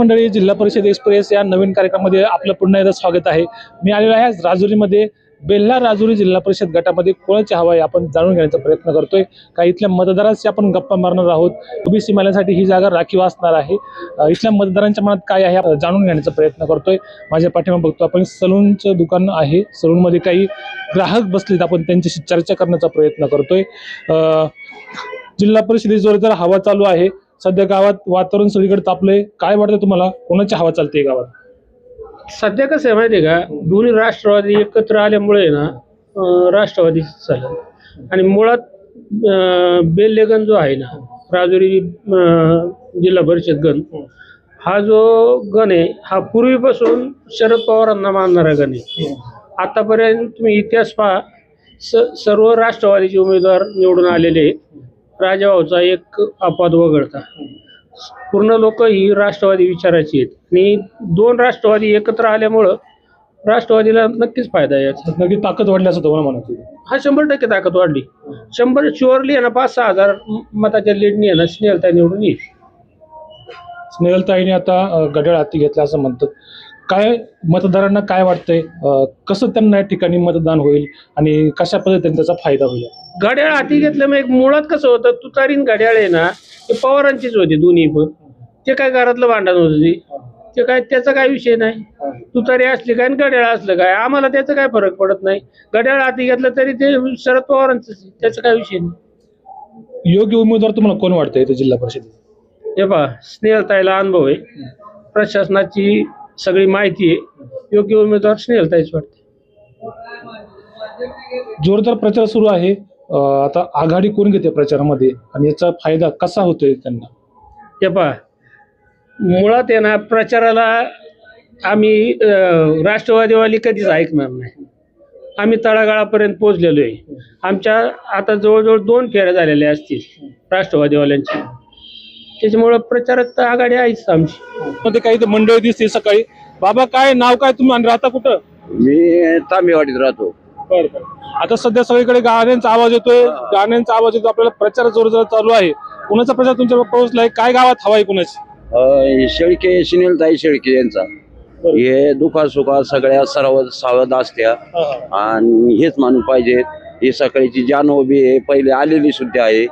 मंडळी जिल्हा परिषद एक्सप्रेस या नवीन कार्यक्रमामध्ये आपलं पुन्हा एकदा स्वागत आहे. मी आलेलो आहे राजुरीमध्ये. बेल्हा राजुरी जिल्हा परिषद गटामध्ये कोणाची हवा आहे आपण जाणून घेण्याचा प्रयत्न करतोय. काही इथल्या मतदारांशी आपण गप्पा मारणार आहोत? ओबीसी महिलांसाठी ही जागा राखीव असणार आहे. इथल्या मतदारांच्या मनात काय आहे आपण जाणून घेण्याचा प्रयत्न करतोय. माझ्या पाठीमा बघतो आपण सलूनचं दुकान आहे. सलूनमध्ये काही ग्राहक बसलेत आपण त्यांच्याशी चर्चा करण्याचा प्रयत्न करतोय. जिल्हा परिषदेची जर हवा चालू आहे सध्या गावात वातावरण सगळीकडे तापलंय. काय वाटतं तुम्हाला? कोणाची हवा चालते गावात? सध्या कसं आहे माहिती आहे का? दोन्ही राष्ट्रवादी एकत्र आल्यामुळे ना राष्ट्रवादी चालेल. आणि मुळात अं, जो आहे ना राजुरी जिल्हा परिषद गण हा जो गण आहे हा पूर्वीपासून शरद पवारांना मानणारा गण आहे. आतापर्यंत तुम्ही इतिहास पहा स सर्व राष्ट्रवादीचे उमेदवार निवडून आलेले आहेत. राजाभाऊचा एक अपवाद वगळता. पूर्ण लोक ही राष्ट्रवादी विचाराची आहेत. आणि दोन राष्ट्रवादी एकत्र आल्यामुळं राष्ट्रवादीला नक्कीच फायदा आहे याचा. नक्की ताकद वाढली असं तुम्हाला म्हणायचं हा शंभर टक्के ताकद वाढली. शंभर शुअरली आहे ना पाच सहा हजार म- मताच्या लीडनी आहे ना स्नेहलता निवडून येईल. स्नेहलताईने आता अ, घड्याळ हाती घेतला असं म्हणतात. काय मतदारांना काय वाटतंय? कसं त्यांना या ठिकाणी मतदान होईल आणि कशा पद्धतीने त्याचा फायदा होईल? घड्याळ हाती घेतलं मग एक मुळात कसं होतं तुतारीन घड्याळ आहे ना ते पवारांचीच होती दोन्ही पण. ते काय घरातलं भांडण होतं ते ते काय त्याचा काय विषय नाही. तुतारी असली काय आणि घड्याळ असलं काय? आम्हाला त्याचा काय फरक पडत नाही. घड्याळ हाती घेतलं तरी ते शरद पवारांचंच आहे. त्याचा काय विषय नाही. योग्य उमेदवार तुम्हाला कोण वाटतंय जिल्हा परिषदेत? हे पहा स्नेहलताईला अनुभव आहे. प्रशासनाची सगळी माहिती आहे. योग्य उमेदवार स्नेहलताईच वाटते. जोरदार प्रचार सुरू आहे. आता आघाडी कोण घेते प्रचारामध्ये? आणि याचा फायदा कसा होतोय त्यांना? हे पहा. मुळात आहे ना प्रचाराला आम्ही राष्ट्रवादीवाली कधीच ऐकणार नाही. आम्ही तळागाळापर्यंत पोहोचलेलो आहे. आमच्या आता जवळजवळ दोन फेऱ्या झालेल्या असतील राष्ट्रवादीवाल्यांच्या. त्याच्यामुळं प्रचारात तर आघाडी आहेच आमची. मध्ये काही मंडळी दिसते सकाळी. बाबा काय नाव काय तुम्ही आणि राहता कुठं? मी तांबेवाडीत राहतो. बरं बरं. आता सध्या सगळीकडे गाण्यांचा आवाज येतोय. गाण्यांचा आवाज येतो आपल्याला प्रचार जोरदार चालू आहे. कुणाचा प्रचार तुमच्यावर पोहोचलाय? काय गावात हवाय कुणाची? अं, शेळके सुनीलताई शेळके यांचा. हे दुखा सुखा सगळ्या सर्व सावध असत्या. आणि हेच माणूस पाहिजे हे सकाळीची जान उभी आहे पहिले आलेली सुद्धा आहे.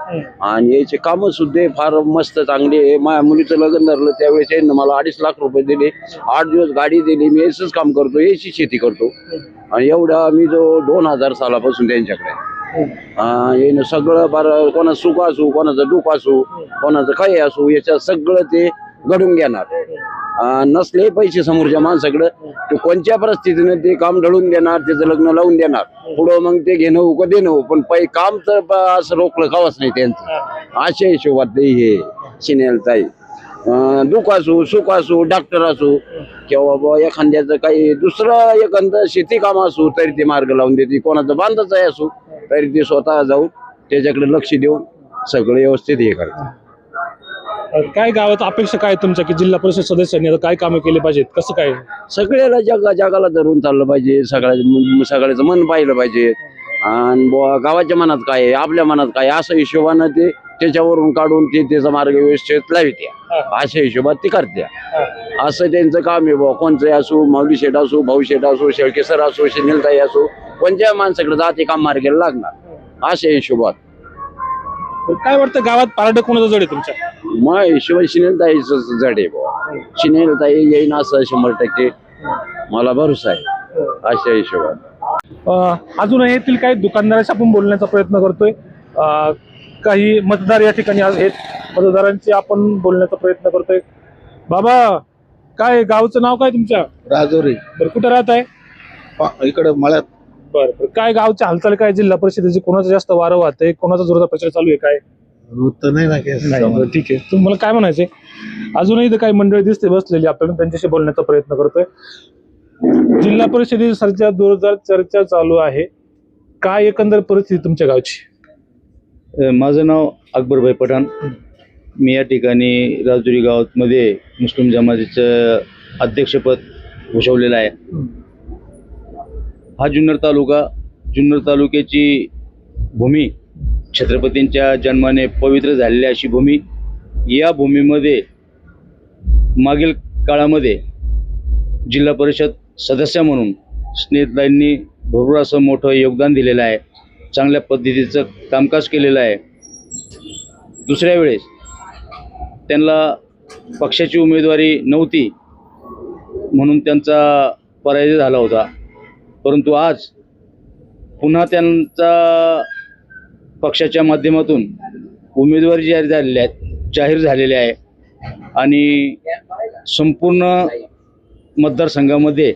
आणि याचे कामं सुद्धा फार मस्त चांगली आहे. माझ्या मुलीचं लग्न धरलं त्यावेळेस यांनी मला अडीच लाख रुपये दिले. आठ दिवस गाडी दिली मी याच काम करतो याची शेती करतो. आणि एवढा मी जो दोन हजार सालापासून त्यांच्याकडे यानं सगळं बरं कोणाचं सुख असू कोणाचं दुःख असू कोणाचं काही असू याच्यात सगळं ते घडून घेणार नसले पैसे समोरच्या माणसाकडं ते कोणत्या परिस्थितीने ते काम ढळून देणार त्याचं लग्न लावून देणार? पुढं मग ते घेणं हो का देणं हो पण पै काम तर असं रोखलं कावच नाही त्यांचं. अशा हिशोबात ते हे अं, दुःख असू सुख असू डॉक्टर असू किंवा बुवा एखाद्याचं काही दुसरं एखादं शेती काम असू तरी ते मार्ग लावून देते. कोणाचं बांधच असू तरी ते स्वतः जाऊन त्याच्याकडे लक्ष देऊन सगळं व्यवस्थित हे करतात. काय गावात अपेक्षा काय तुमच्या की जिल्हा परिषद सदस्यांनी आता काय कामं केली पाहिजेत? कसं काय? सगळ्याला जगा जगाला धरून चाललं पाहिजे. सगळ्या सगळ्याचं मन पाहिलं पाहिजे. आणि गावाच्या मनात काय आहे? आपल्या मनात काय असं हिशोबानं ते त्याच्यावरून काढून ते त्याचा मार्ग व्यवस्थित लावित्या. अशा हिशोबात ती करत्या. असं त्यांचं काम आहे बुवा. कोणचं असू माऊली शेठ असू भाऊ शेठ असू शेळकेसर असू शिनिलताई असू कोणत्या माणसाकडे जाते काम मार्गाला लागणार. अशा हिशोबात. काय वाटतं गावात पारड कोणाचं जड आहे तुमच्या? मग हिशोबात शिनेलताईच जड आहे बुवा. शिनेलताई येईन असं शंभर टक्के. मला भरोसा आहे. अशा हिशोबात अं, अजून येथील काही दुकानदाराशी आपण बोलण्याचा प्रयत्न करतोय. अं, काही मतदार या ठिकाणी आज आहेत. मतदारांची आपण बोलण्याचा प्रयत्न करतोय. बाबा काय गावचं नाव काय तुमच्या? राजोरी. बरं कुठं राहत आहे पा- इकडं मळ्यात. बरं बरं. काय गावची हालचाल काय जिल्हा परिषदेची? कोणाचं जास्त वारं वाहत आहे कोणाचा जोरदार प्रचार चालू आहे काय? वृत्त नाही ना केस नाही बरं, ठीक आहे. तुम्हाला काय म्हणायचंय? अजूनही इथं काही मंडळी दिसते बसलेली. आपण त्यांच्याशी बोलण्याचा प्रयत्न करतोय. जिल्हा परिषदेची सध्या जोरदार चर्चा चालू आहे. काय एकंदर परिस्थिती तुमच्या गावची? अ, माझं नाव अकबरभाई पठाण. मी या ठिकाणी राजुरी गावामध्ये मुस्लिम जमातीचं अध्यक्षपद भूषवलेलं आहे. हा जुन्नर तालुका जुन्नर तालुक्याची भूमी छत्रपतींच्या जन्माने पवित्र झालेली अशी भूमी या भूमीमध्ये मागील काळामध्ये जिल्हा परिषद सदस्य म्हणून स्नेहताईंनी भरपूर असं मोठं योगदान दिलेलं आहे. चांगल्या पद्धतीचं कामकाज केलेलं आहे. दुसऱ्या वेळेस त्यांना पक्षाची उमेदवारी नव्हती म्हणून त्यांचा पराजय झाला होता. परंतु आज पुन्हा त्यांचा पक्षाच्या माध्यमातून उमेदवारी जाहीर झालेली आहेत जाहीर झालेले आहे. आणि संपूर्ण मतदारसंघामध्ये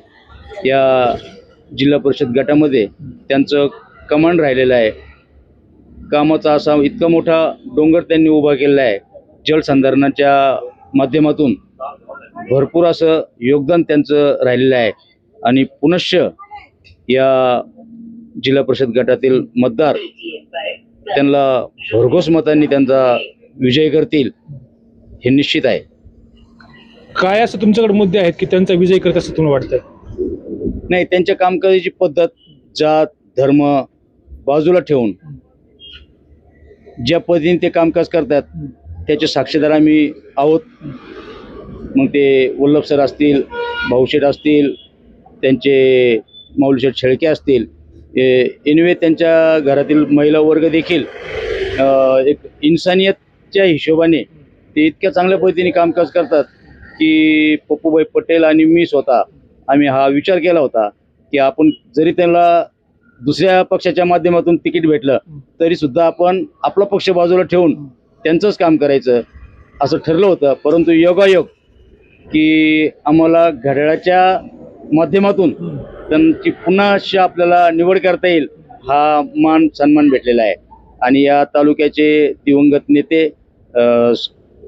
या जिल्हा परिषद गटामध्ये त्यांचं कमांड राहिलेलं आहे. कामाचा असा इतका मोठा डोंगर त्यांनी उभा केलेला आहे. जलसंधारणाच्या माध्यमातून भरपूर असं योगदान त्यांचं राहिलेलं आहे. आणि पुनश्च या जिल्हा परिषद गटातील मतदार त्यांना भरघोस मतांनी त्यांचा विजय करतील हे निश्चित आहे. काय असं तुमच्याकडे मुद्दे आहेत की त्यांचा विजय करत असं तुम्हाला वाटतंय? नाही त्यांच्या कामकाजाची पद्धत जात धर्म बाजूला ठेवून ज्या पद्धतीने ते कामकाज करतात त्याचे साक्षीदार आम्ही आहोत. मग ते वल्लभ सर असतील भाऊशेठ असतील त्यांचे माऊलीशेठ शेळके असतील एनिवे त्यांच्या घरातील महिला वर्ग देखील एक इन्सानियतच्या हिशोबाने ते इतक्या चांगल्या पद्धतीने कामकाज करतात की पप्पूभाई पटेल आणि मी स्वतः आम्ही हा विचार केला होता की आपण जरी त्यांना दुसऱ्या पक्षाच्या माध्यमातून तिकीट भेटलं तरी सुद्धा आपण आपला पक्ष बाजूला ठेवून त्यांचंच काम करायचं असं ठरलं होतं. परंतु योगायोग की आम्हाला घड्याळाच्या माध्यमातून त्यांची पुन्हा अशी आपल्याला निवड करता येईल हा मान सन्मान भेटलेला आहे. आणि या तालुक्याचे दिवंगत नेते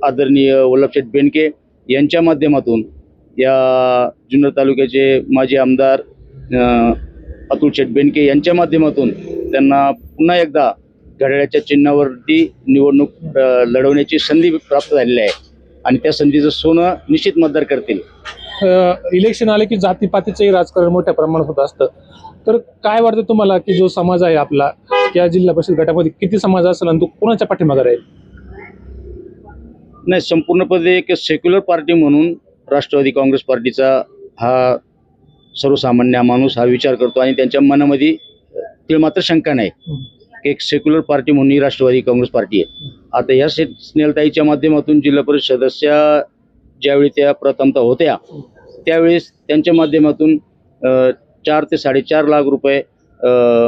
आदरणीय वल्लभशेठ बेनके यांच्या माध्यमातून या जुन्नर तालुक्याचे माजी आमदार अतुल शेठ बेनके यांच्या माध्यमातून त्यांना पुन्हा एकदा घड्याळ्याच्या चिन्हावरती निवडणूक लढवण्याची संधी प्राप्त झालेली आहे. आणि त्या संधीचं सोनं निश्चित मतदार करतील. इलेक्शन आले की जातीपातीचंही राजकारण मोठ्या प्रमाणात होत असतं. तर काय वाटतं तुम्हाला की जो समाज आहे आपला या जिल्हा परिषद गटामध्ये किती समाज असेल आणि तो कोणाच्या पाठीमागे राहील? नाही संपूर्णपणे एक सेक्युलर पार्टी म्हणून राष्ट्रवादी काँग्रेस पार्टीचा हा सर्वसामान्य माणूस हा विचार करतो आणि त्यांच्या मनामध्ये तिळ मात्र शंका नाही. की एक सेक्युलर पार्टी म्हणून ही राष्ट्रवादी काँग्रेस पार्टी आहे. आता ह्या से स्नेहलताईच्या माध्यमातून जिल्हा परिषद सदस्या ज्यावेळी त्या प्रथमतः होत्या त्यावेळेस त्यांच्या माध्यमातून चार ते साडेचार लाख रुपये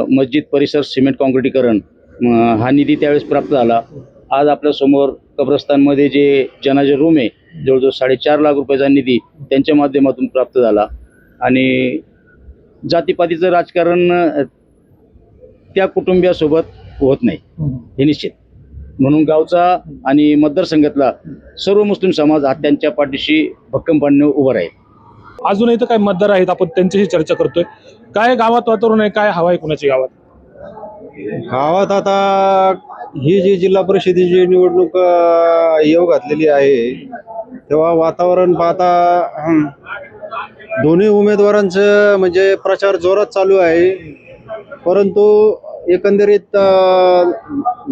मस्जिद परिसर सिमेंट काँक्रिटीकरण हा निधी त्यावेळेस प्राप्त झाला. आज आपल्यासमोर कब्रस्तानमध्ये जे जनाजे रूम आहे जवळजवळ साडेचार लाख रुपयाचा निधी त्यांच्या माध्यमातून प्राप्त झाला. आणि जातीपातीचं राजकारण त्या कुटुंबियासोबत होत नाही. हे निश्चित. म्हणून गावचा आणि मतदारसंघातला सर्व मुस्लिम समाज हा त्यांच्या पाठीशी भक्कमपणे उभा राहील. अजूनही तर काही मतदार आहेत आपण त्यांच्याशी चर्चा करतोय. काय गावात वातावरण आहे? काय हवा आहे कुणाच्या गावात? गावात आता ही जी जिल्हा परिषदेची निवडणूक अं, येऊ घातलेली आहे तेव्हा वातावरण पाहता हं, दोन्ही उमेदवारांचं म्हणजे प्रचार जोरात चालू आहे. परंतु एकंदरीत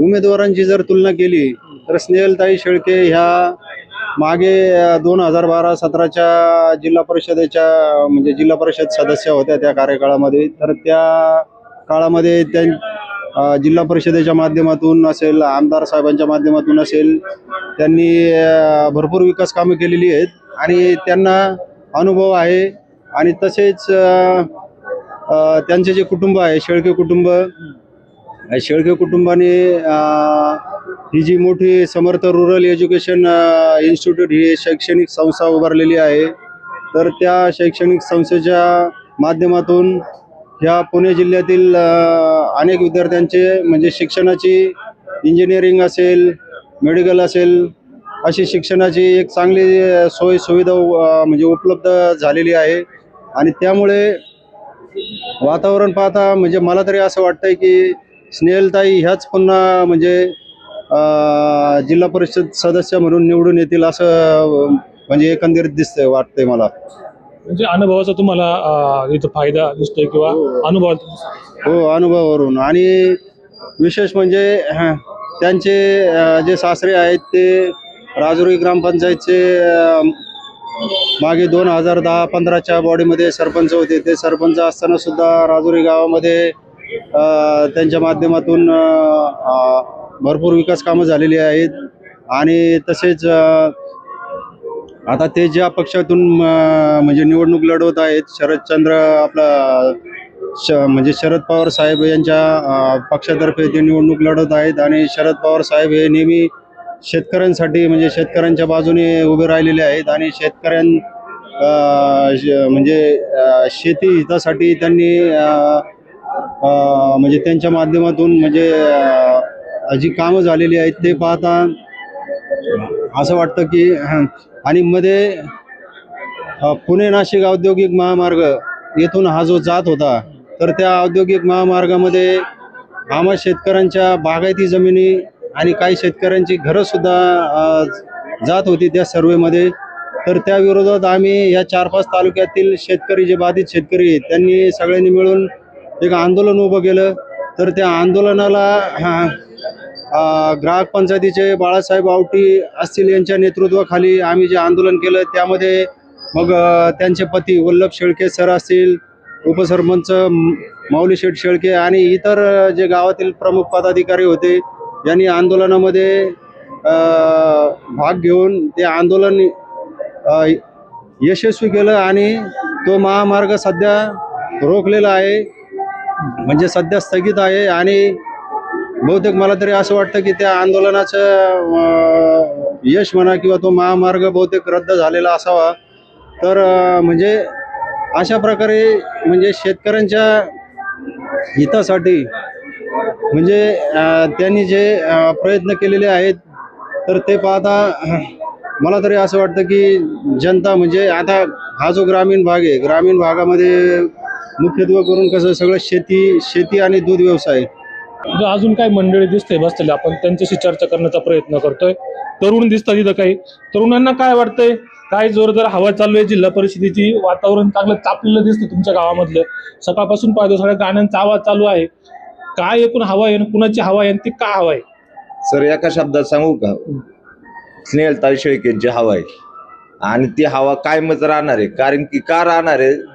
उमेदवारांची जर तुलना केली तर स्नेहलताई शेळके ह्या मागे दोन हजार बारा सतराच्या जिल्हा परिषदेच्या म्हणजे जिल्हा परिषद सदस्य होत्या त्या कार्यकाळामध्ये. तर त्या काळामध्ये त्या अ, जिल्हा परिषदेच्या माध्यमातून असेल आमदार साहेबांच्या माध्यमातून असेल त्यांनी अ, भरपूर विकास कामे केलेली आहेत. आणि त्यांना अनुभव आहे. आणि तसेच अ, अ, त्यांचे जे कुटुंब आहे शेळके कुटुंब शेळके कुटुंबाने ही जी मोठी समर्थ रुरल एज्युकेशन इन्स्टिट्यूट ही शैक्षणिक संस्था उभारलेली आहे. तर त्या शैक्षणिक संस्थेच्या माध्यमातून ह्या पुणे जिल्ह्यातील अनेक विद्यार्थ्यांचे म्हणजे शिक्षणाची इंजिनिअरिंग असेल मेडिकल असेल अशी शिक्षणाची एक चांगली सोय सुविधा म्हणजे उपलब्ध झालेली आहे. आणि त्यामुळे वातावरण पाहता म्हणजे मला तरी असं वाटतंय की स्नेहलताई ह्याच पुन्हा म्हणजे जिल्हा परिषद सदस्य म्हणून निवडून येतील असं म्हणजे एकंदरीत दिसतंय वाटतंय मला. म्हणजे अनुभवाचा तुम्हाला इथं फायदा दिसतोय किंवा अनुभव हो अनुभवावरून. आणि विशेष म्हणजे त्यांचे जे सासरे आहेत ते राजुरी ग्रामपंचायतचे मागे दोन हजार दहा पंधराच्या बॉडीमध्ये सरपंच होते. ते सरपंच असताना सुद्धा राजुरी गावामध्ये त्यांच्या माध्यमातून भरपूर विकास कामं झालेली आहेत. आणि तसेच आता ते ज्या पक्षातून म्हणजे निवडणूक लढवत आहेत शरदचंद्र आपला श म्हणजे शरद पवार साहेब यांच्या पक्षातर्फे ते निवडणूक लढवत आहेत. आणि शरद पवार साहेब हे नेहमी शेतकऱ्यांसाठी म्हणजे शेतकऱ्यांच्या बाजूने उभे राहिलेले आहेत. आणि शेतकऱ्यां म्हणजे शेती हितासाठी त्यांनी म्हणजे त्यांच्या माध्यमातून म्हणजे जी कामं झालेली आहेत ते पाहता असं वाटतं की आणि मध्ये पुणे नाशिक औद्योगिक महामार्ग येथून हा जो जात होता तर त्या औद्योगिक महामार्गामध्ये आम्हा शेतकऱ्यांच्या बागायती जमिनी आणि काही शेतकऱ्यांची घरंसुद्धा जात होती त्या सर्वेमध्ये. तर त्या विरोधात आम्ही या चार पाच तालुक्यातील शेतकरी जे बाधित शेतकरी आहेत त्यांनी सगळ्यांनी मिळून एक आंदोलन उभं केलं. तर त्या आंदोलनाला हा, ग्राहक पंचायतीचे बाळासाहेब आवटी असतील यांच्या नेतृत्वाखाली आम्ही जे आंदोलन केलं त्यामध्ये मग त्यांचे पती वल्लभ शेळके सर असतील उपसरपंच माऊली शेठ शेळके आणि इतर जे गावातील प्रमुख पदाधिकारी होते यांनी आंदोलनामध्ये भाग घेऊन ते आंदोलन यशस्वी केलं आणि तो महामार्ग सध्या रोखलेला आहे. म्हणजे सध्या स्थगित आहे आणि बहुतेक मला तरी असं वाटतं की त्या आंदोलनाचं यश म्हणा किंवा तो महामार्ग बहुतेक रद्द झालेला असावा. तर म्हणजे अशा प्रकारे म्हणजे शेतकऱ्यांच्या हितासाठी म्हणजे त्यांनी जे प्रयत्न केलेले आहेत तर ते पाहता मला तरी असं वाटतं की जनता म्हणजे आता हा जो ग्रामीण भाग आहे ग्रामीण भागामध्ये मुख्यत्वे करून कसं सगळं शेती शेती आणि दूध व्यवसाय. जो अजून काही मंडळी दिसते बसलेले आपण त्यांच्याशी चर्चा करण्याचा प्रयत्न करतोय. तरुण दिसतात तिथं काही. तरुणांना काय वाटतंय? काय जोरदार हवा चालू आहे जिल्हा परिषदेची? वातावरण चांगलं तापलेलं दिसतं तुमच्या गावामधलं. सकाळपासून पाहतो सगळ्या गाण्यांचा आवाज चालू आहे. काय एकूण हवा आहे आणि कुणाची हवा आहे आणि ती का हवा आहे? सर एका शब्दात सांगू का? स्नेहलताई शेळकेंची हवा आहे आणि ती हवा कायमच राहणार आहे. कारण की का राहणार आहे?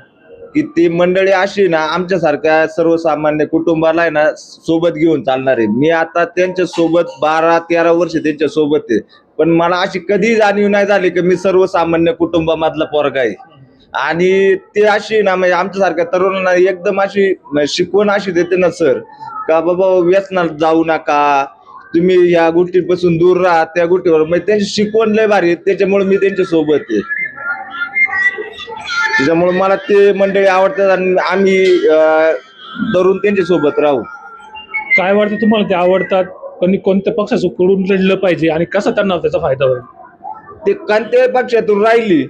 की ती मंडळी अशी ना आमच्यासारख्या सर्वसामान्य कुटुंबाला आहे ना सोबत घेऊन चालणार आहे. मी आता त्यांच्यासोबत बारा तेरा वर्ष त्यांच्यासोबत आहे. पण मला अशी कधी जाणीव नाही झाली की मी सर्वसामान्य कुटुंबामधला पोरगा आहे. आणि ते अशी ना म्हणजे आमच्यासारख्या तरुणांना एकदम अशी म्हणजे शिकवण अशी देते ना सर का बाबा व्यसनात जाऊ नका. तुम्ही या गोष्टीपासून दूर राहा. त्या गोष्टीवर म्हणजे त्यांची शिकवण लय भारी आहे, त्याच्यामुळे मी त्यांच्यासोबत आहे. त्याच्यामुळे मला ते मंडळी आवडतात आणि आम्ही अं, तरुण त्यांच्यासोबत राहू. काय वाटतं तुम्हाला ते आवडतात? कोणी कोणत्या पक्षाकडून लढलं पाहिजे आणि कसा त्यांना त्याचा फायदा होईल? ते कोणत्याही पक्षातून राहिली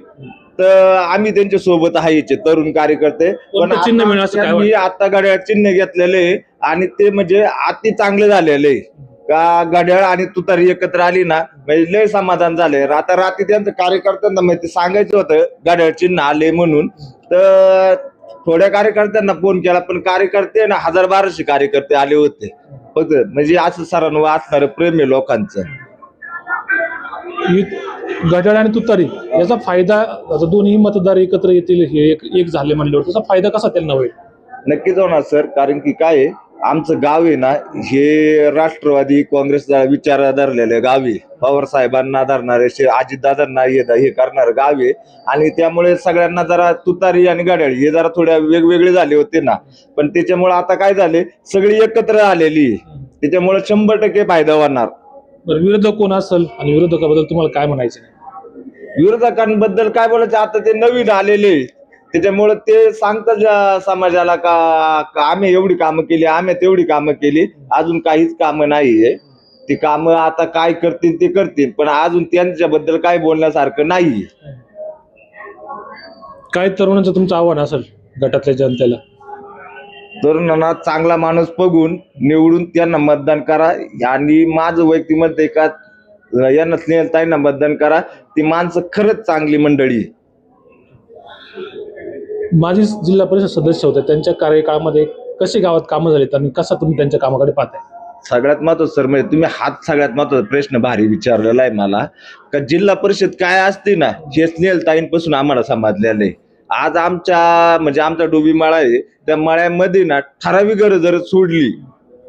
तर आम्ही त्यांच्यासोबत आहेचे तरुण कार्यकर्ते. कोणतं चिन्ह मिळेल असं काय त्यांनी आता घड्याळ चिन्ह घेतलेले आणि ते म्हणजे अति चांगले झालेले आहे. का घड्याळ आणि तुतारी एकत्र आली ना म्हणजे लय समाधान झाले आता रात्री त्यांचं कार्यकर्त्यांना म्हणजे ते सांगायचं होतं घड्याळ चिन्ह आले म्हणून. तर थोड्या कार्यकर्त्यांना फोन केला पण कार्यकर्ते ना हजार बाराशे कार्यकर्ते आले होते. फक्त म्हणजे असं सरांवर असणारं प्रेम आहे लोकांचं. ही घड्याळ आणि तुतारी याचा फायदा दोन्ही मतदार एकत्र येतील हे एक एक झाले म्हणल्यावर त्याचा फायदा कसा त्यांना होईल? नक्कीच होणार सर. कारण की काय आहे आमचं गाव आहे ना हे राष्ट्रवादी काँग्रेसचा विचार धरलेलं गाव आहे. पवार साहेबांना धरणारे अजितदादांना हे हे करणारं गाव आहे. आणि त्यामुळे सगळ्यांना जरा तुतारी आणि गाड्याळी हे जरा थोड्या वेगवेगळे झाले होते ना. पण त्याच्यामुळे आता काय झाले सगळी एकत्र आलेली त्याच्यामुळे शंभर टक्के फायदा होणार. बरं विरोधक कोण असेल आणि विरोधकाबद्दल तुम्हाला काय म्हणायचं विरोधकांबद्दल काय बोलायचं आता ते नवीन आलेले त्याच्यामुळे ते सांगतात समाजाला का का आम्ही एवढी कामं केली आम्ही तेवढी कामं केली अजून काहीच कामं नाहीये. ती कामं आता काय करतील ते करतील पण अजून त्यांच्याबद्दल काय बोलण्यासारखं नाहीये. काय तरुणांचं तुमचं आव्हान असेल गटातल्या जनतेला? तरुणांना चांगला माणूस बघून निवडून त्यांना मतदान करा. आणि माझं वैयक्तिक मत आहे का यांना स्नेहलताईंना मतदान करा. ती माणसं खरंच चांगली मंडळी आहे. माजी जिल्हा परिषद सदस्य होते. त्यांच्या कार्यकाळामध्ये कसे गावात कामं झालीत आणि कसा तुम्ही त्यांच्या कामाकडे पाहताय? सगळ्यात महत्वाचं सर म्हणजे तुम्ही हाच सगळ्यात महत्त्वाचा प्रश्न भारी विचारलेला आहे मला. का जिल्हा परिषद काय असते ना हे स्नेहलताईंपासून आम्हाला समजलेलं आहे. आज आमच्या म्हणजे आमचा डोबी माळा आहे त्या मळ्यामध्ये ना ठराविक गरज जर सोडली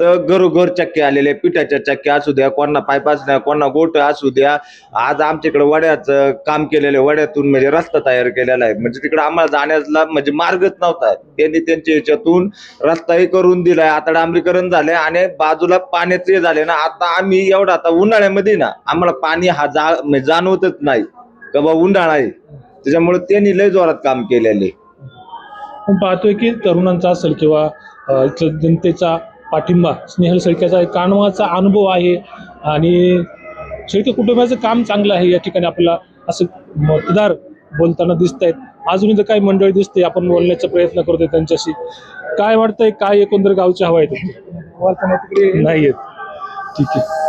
तर घरोघर चक्के आलेले पिठाच्या चक्क्या असू द्या कोणा पाईप असू द्या कोणा गोट असू द्या. आज आमच्याकडे वड्याचं काम केलेलं आहे वड्यातून म्हणजे रस्ता तयार केलेला आहे. म्हणजे तिकडे आम्हाला जाण्याला म्हणजे मार्गच नव्हता. त्यांनी त्यांच्या याच्यातून रस्ताही करून दिलाय आता डांबरीकरण झालंय आणि बाजूला पाण्याचे झाले ना आता आम्ही एवढा आता उन्हाळ्यामध्ये ना आम्हाला पाणी हा जा म्हणजे जाणवतच नाही. का बा उन्हाळा आहे. त्याच्यामुळे त्यांनी लय जोरात काम केलेले. पाहतोय की तरुणांचा असेल किंवा जनतेचा पाठिंबा स्नेहल शेळक्याचा एक कानवाचा अनुभव आहे आणि शेळके कुटुंबाचं काम चांगलं आहे या ठिकाणी आपल्याला असं मतदार बोलताना दिसत आहेत अजून इथं काही मंडळी दिसते आपण बोलण्याचा प्रयत्न करतोय त्यांच्याशी. काय वाटतंय काय एकंदर गावची हवा आहे नाही आहेत ठीक आहे.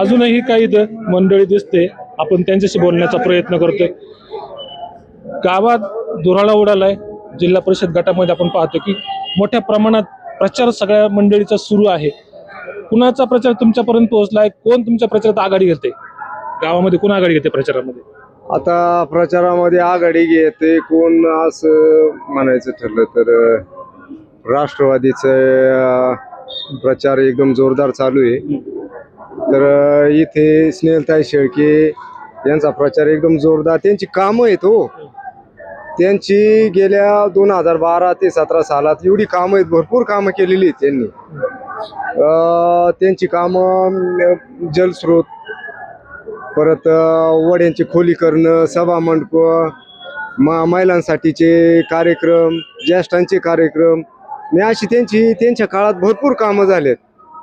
अजूनही काही इथं मंडळी दिसते आपण त्यांच्याशी बोलण्याचा प्रयत्न करतोय. गावात दुराळा उडालाय. जिल्हा परिषद गटामध्ये आपण पाहतो की मोठ्या प्रमाणात प्रचार सगळ्या मंडळीचा सुरू आहे. कुणाचा प्रचार तुमच्यापर्यंत पोहोचलाय कोण तुमच्या प्रचारात आघाडी घेते? गावामध्ये कोण आघाडी घेते प्रचारामध्ये? आता प्रचारामध्ये आघाडी घेते कोण असं म्हणायचं ठरलं तर राष्ट्रवादीच राष्ट्रवादीचं प्रचार एकदम जोरदार चालू आहे. तर इथे स्नेहलताई शेळके यांचा प्रचार एकदम जोरदार. त्यांची कामं आहेत हो. त्यांची गेल्या दोन हजार बारा ते सतरा सालात एवढी कामं आहेत भरपूर कामं केलेली आहेत त्यांनी. त्यांची कामं जलस्रोत परत वड्यांची खोली करणं सभा मंडप मा महिलांसाठीचे कार्यक्रम ज्येष्ठांचे कार्यक्रम मी अशी त्यांची त्यांच्या काळात भरपूर कामं झालेत.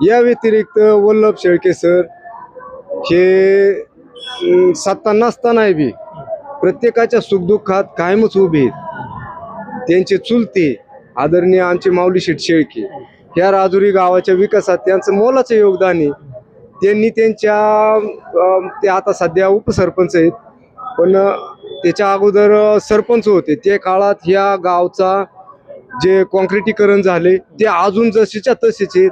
या व्यतिरिक्त वल्लभ शेळके सर हे सत्ता नसतानाही बी प्रत्येकाच्या सुखदुःखात कायमच उभे त्यांचे चुलते आदरणीय आमचे माऊली शेठ शेळके ह्या राजुरी गावाच्या विकासात त्यांचं मोलाचं योगदान आहे. त्यांनी त्यांच्या ते आता सध्या उपसरपंच आहेत. पण त्याच्या अगोदर सरपंच होते. त्या काळात ह्या गावचा जे कॉन्क्रिटीकरण झाले ते अजून जसेच्या तसेच आहेत.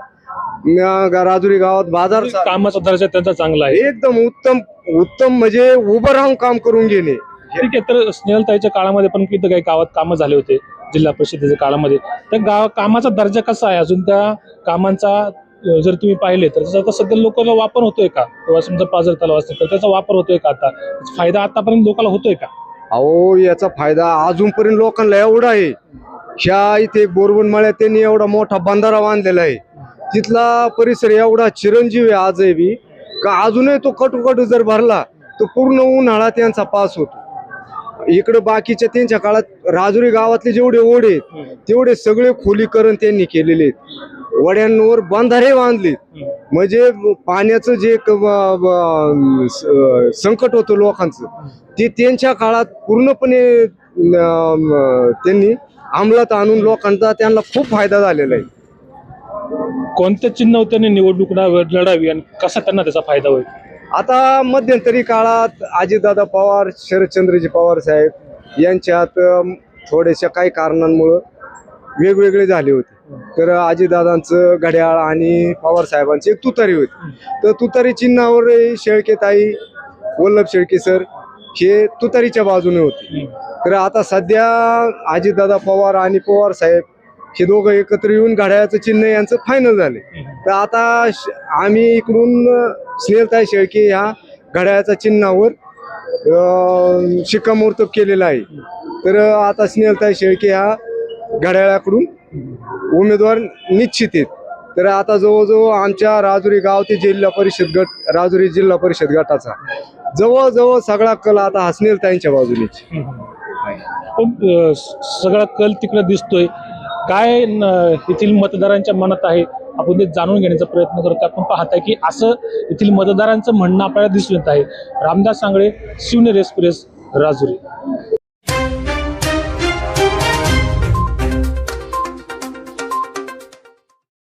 राजुरी गावात बाजार कामाचा दर्जा त्यांचा चांगला आहे. एकदम उत्तम उत्तम म्हणजे उभं राहून काम करून घेणे. ठीक आहे तर स्नेहलताईच्या काळामध्ये पण किती काही गावात कामं झाले होते जिल्हा परिषदेच्या काळामध्ये. त्या गाव कामाचा दर्जा कसा आहे? अजून त्या कामांचा जर तुम्ही पाहिले तर त्याचा आता सध्या लोकांना वापर होतोय का? किंवा समजा पाजर तलाव असेल तर त्याचा वापर होतोय का आता? फायदा आतापर्यंत लोकांना होतोय का? अहो याचा फायदा अजूनपर्यंत लोकांना एवढा आहे. ह्या इथे बोरवण मळ्यात त्यांनी एवढा मोठा बंधारा बांधलेला आहे. तिथला परिसर एवढा चिरंजीव आहे आजही बी का अजूनही तो कटुकटू जर भरला तर पूर्ण उन्हाळा त्यांचा पास होतो. इकडं बाकीच्या त्यांच्या काळात राजुरी गावातले जेवढे ओढे तेवढे सगळे खोलीकरण त्यांनी केलेले आहेत. वड्यांवर बंधारे बांधले म्हणजे पाण्याचं जे संकट होतं लोकांचं ते त्यांच्या काळात पूर्णपणे त्यांनी अंमलात आणून लोकांचा त्यांना खूप फायदा झालेला आहे. कोणत्या चिन्ह त्यांनी निवडणूक लढावी आणि कसा त्यांना त्याचा फायदा होईल? आता मध्यंतरी काळात अजितदादा पवार शरदचंद्रजी पवार साहेब यांच्यात थोड्याशा काही कारणांमुळं वेगवेगळे झाले होते. तर अजितदादांचं घड्याळ आणि पवार साहेबांची एक तुतारी होती. तर तुतारी चिन्हावर शेळकेताई वल्लभ शेळके सर हे तुतारीच्या बाजूने होते. तर आता सध्या अजितदादा पवार आणि पवार साहेब हे दोघं एकत्र येऊन घड्याळाचं चिन्ह यांचं फायनल झाले. तर आता आम्ही इकडून स्नेहताई शेळके ह्या घड्याळाच्या चिन्हावर शिक्कामोर्तब केलेला आहे. तर आता स्नेहलताई शेळके ह्या घड्याळाकडून उमेदवार निश्चित आहेत. तर आता जवळजवळ आमच्या राजुरी गाव ते जिल्हा परिषद गट राजुरी जिल्हा परिषद गटाचा जवळजवळ सगळा कल आता हा त्यांच्या बाजूनेच पण सगळा कल तिकडे दिसतोय. काय येथील मतदारांच्या मनात आहे? आपण ते जाणून घेण्याचा प्रयत्न करतो. आपण पाहताय की असं येथील मतदारांचं म्हणणं आपल्याला दिसून येत आहे. रामदास सांगळे शिवनेर एक्सप्रेस राजुरी.